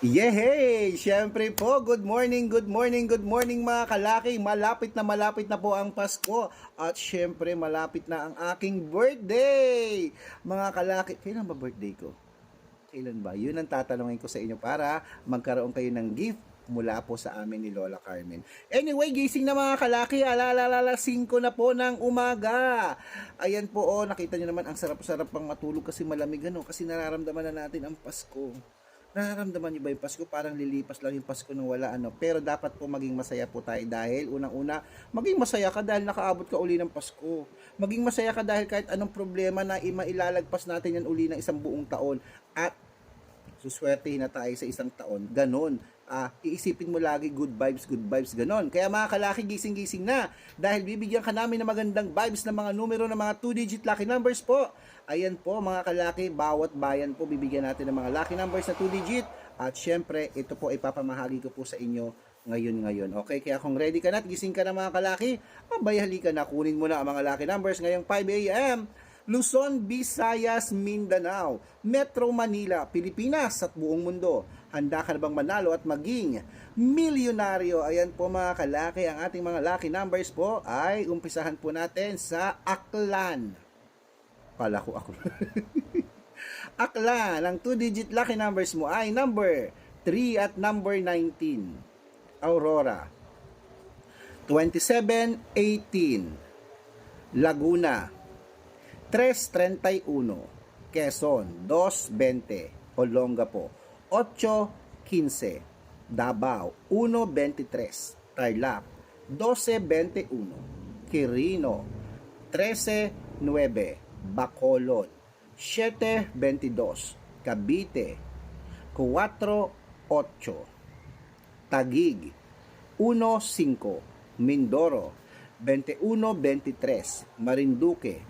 Yehey! Siyempre po, good morning, good morning, good morning mga kalaki. Malapit na malapit na po ang Pasko. At siyempre, malapit na ang aking birthday. Mga kalaki, kailan ba birthday ko? Kailan ba? Yun ang tatanungin ko sa inyo para magkaroon kayo ng gift mula po sa amin ni Lola Carmen. Anyway, gising na mga kalaki, alalalala 5 na po ng umaga. Ayan po, oh, nakita nyo naman ang sarap-sarap pang matulog kasi malamig ano, kasi nararamdaman na natin ang Pasko. Nararamdaman niyo ba yung Pasko? Parang lilipas lang yung Pasko nung wala ano. Pero dapat po maging masaya po tayo dahil unang-una, maging masaya ka dahil nakaabot ka uli ng Pasko. Maging masaya ka dahil kahit anong problema na mailalagpas natin yan uli ng isang buong taon. At suswertehin na tayo sa isang taon. Ganon. Ah, iisipin mo lagi good vibes, good vibes, ganon. Kaya mga kalaki, gising-gising na. Dahil bibigyan ka namin ng magandang vibes ng mga numero ng mga 2-digit lucky numbers po. Ayan po mga kalaki, bawat bayan po bibigyan natin ng mga lucky numbers na 2-digit. At syempre, ito po ipapamahagi ko po sa inyo ngayon ngayon. Okay, kaya kung ready ka na at gising ka na mga kalaki, abay halika na, kunin mo na ang mga lucky numbers ngayong 5 a.m. Luzon, Visayas, Mindanao, Metro Manila, Pilipinas at buong mundo. Handa ka na bang manalo at maging milyonaryo? Ayan po mga kalaki, ang ating mga lucky numbers po ay umpisahan po natin sa Aklan. Kala ko ako. Aklan, ang 2-digit lucky numbers mo ay number 3 at number 19. Aurora. 2718. Laguna. 331. Quezon. 220. Olongapo. 815. Davao. 123. Tarlac. 1221. Quirino. 139. Bacolod. 722. Cavite. 48. Tagig 1.5 Mindoro. 21.23 Marinduque.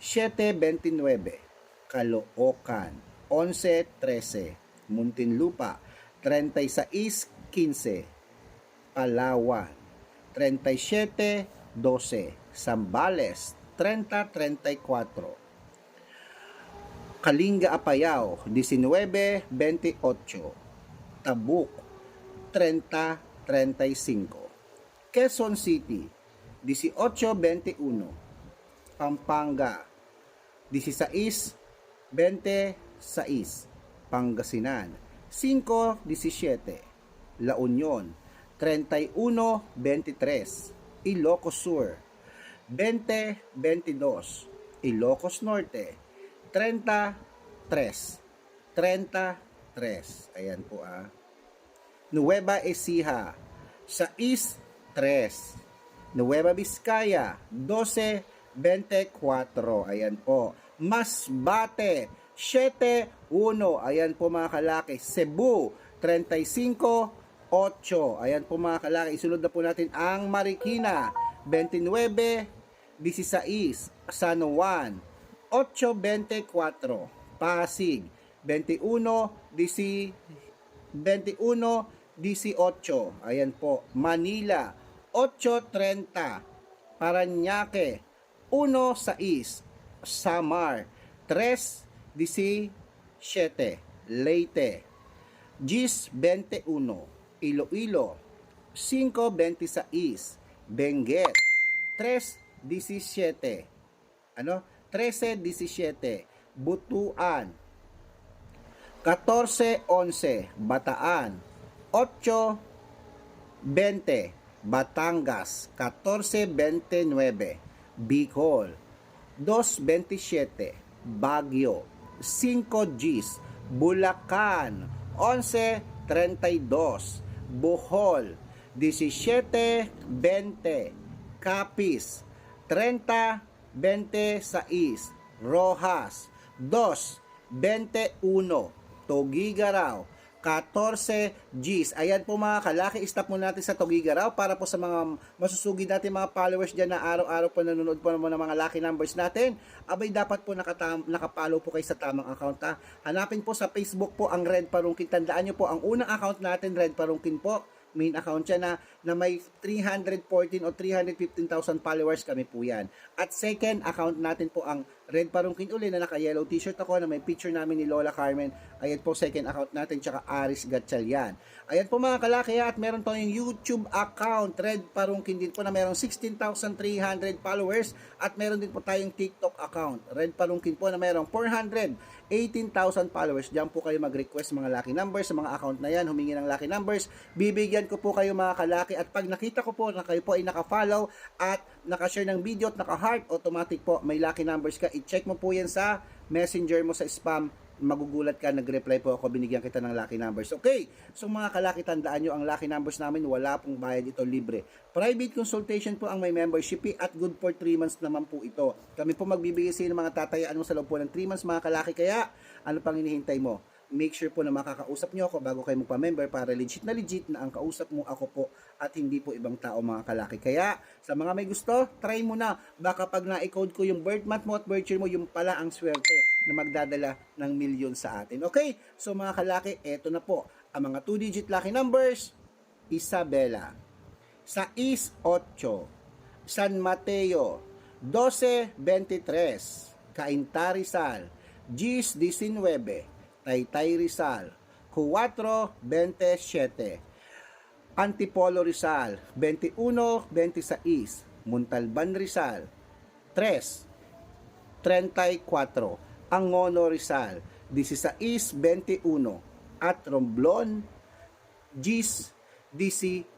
7.29 Caloocan. 11.13 Muntinlupa. 36.15 Palawan. 37.12 Zambales 30.34 Kalinga Apayao 19.28 Tabuk 30.35 Quezon City 18.21 Pampanga 16.26 Pangasinan 5.17 La Union 31.23 Ilocos Sur 20.22 Ilocos Norte. 33 33 ayan po ah. Nueva Ecija. Sa East 3 Nueva Vizcaya 12.24 ayan po. Masbate 7.1 ayan po mga kalaki. Cebu 35.8 ayan po mga kalaki. Isunod na po natin ang Marikina 29 16 San Juan 8.24 Pasig 21 DC 21 18 ayan po. Manila 8.30 Paranaque 1.6 Samar 3.17 Leyte Gis 21 Iloilo 5.26 Benguet 3.17 ano? 13.17 Butuan. 14.11 Bataan. 8.20 Batangas. 14.29 Bicol. 2.27 Baguio. 5 Gs Bulacan. 11.32 Bohol. 17.20 Capiz 30 26 Rojas 2 21 Togigaraw 14 Gs. Ayan po mga kalaki, stop muna natin sa Togigaraw para po sa mga masusugid natin mga followers dyan na araw-araw po nanonood po naman ng mga lucky numbers natin. Abay dapat po nakatam, nakapollow po kayo sa tamang account ha. Hanapin po sa Facebook po ang Red Parungkin. Tandaan nyo po, ang unang account natin Red Parungkin po main account siya na, na may 314 o 315,000 followers kami po yan. At second account natin po ang Red Parungkin uli na naka-yellow t-shirt ako na may picture namin ni Lola Carmen. Ayan po second account natin tsaka Aris Gatchalian. Ayan po mga kalaki at meron tayong YouTube account Red Parungkin din po na merong 16,300 followers at meron din po tayong TikTok account Red Parungkin po na merong 418,000 followers. Diyan po kayo mag-request mga lucky numbers sa mga account na yan. Humingi ng lucky numbers. Bibigyan ko po kayo mga kalaki at pag nakita ko po na kayo po ay naka-follow at naka-share ng video at naka-heart, automatic po may lucky numbers ka. I-check mo po yan sa messenger mo sa spam magugulat ka, nag-reply po ako, binigyan kita ng lucky numbers. Okay, so mga kalaki, tandaan nyo, ang lucky numbers namin, wala pong bayad ito, libre. Private consultation po ang may membership at good for 3 months naman po ito. Kami po magbibigay sa inyo mga tatayaan mo sa loob po ng 3 months, mga kalaki, kaya ano pang hinihintay mo? Make sure po na makakausap nyo ako bago kayo magpa-member para legit na legit na ang kausap mo ako po at hindi po ibang tao mga kalaki. Kaya sa mga may gusto, try mo na. Baka pag na-code ko yung birth month mo at birth year mo, yung pala ang swerte na magdadala ng milyon sa atin. Okay? So mga kalaki, eto na po. Ang mga 2-digit lucky numbers, Isabela. Sa Is 8, San Mateo, 12-23, Cainta Rizal, Gis 19, Taytay Rizal, 4-27, Antipolo Rizal, 21-26, Muntalban Rizal, 3-34, Angono Rizal, 16-21, at Romblon, Gis, DC 8.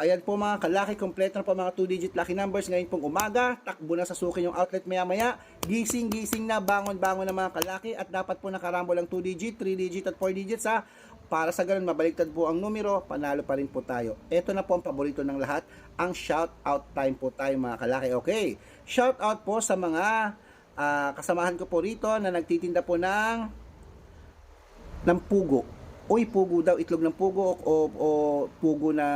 Ayan po mga kalaki, kompleto na po mga 2-digit lucky numbers ngayon pong umaga. Takbo na sa suki yung outlet maya-maya. Gising, gising na, bangon-bangon na mga kalaki. At dapat po nakarambo lang 2-digit, 3-digit at 4-digits ha. Para sa ganun, mabaliktad po ang numero, panalo pa rin po tayo. Ito na po ang paborito ng lahat, ang shout out time po tayo mga kalaki. Okay, shout out po sa mga ah, kasamahan ko po rito na nagtitinda po ng ng pugo. Uy, pugo daw, itlog ng pugo o, o pugo na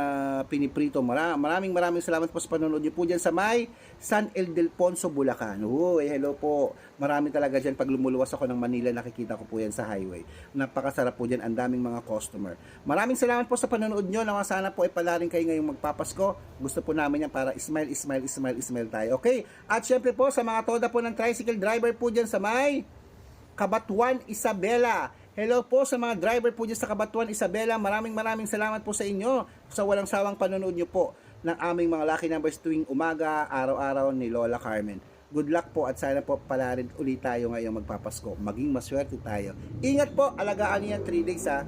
piniprito. Mara, maraming maraming salamat po sa panonood niyo po dyan sa may San Ildefonso, Bulacan. Uy, hello po. Marami talaga dyan. Pag lumuluwas ako ng Manila, nakikita ko po yan sa highway. Napakasarap po dyan. Ang daming mga customer. Maraming salamat po sa panonood nyo. Nawa sana po ay palarin kayo ngayong magpapasko. Gusto po namin yan para smile, smile, smile, smile tayo. Okay? At syempre po, sa mga toda po ng tricycle driver po dyan sa may Kabatuan, Isabela. Hello po sa mga driver po dyan sa Kabatuan, Isabela. Maraming maraming salamat po sa inyo sa walang sawang panonood nyo po ng aming mga lucky numbers tuwing umaga, araw-araw ni Lola Carmen. Good luck po at sana po pala rin ulit tayo ngayong magpapasko. Maging maswerte tayo. Ingat po, alagaan niyo yan 3 days ha.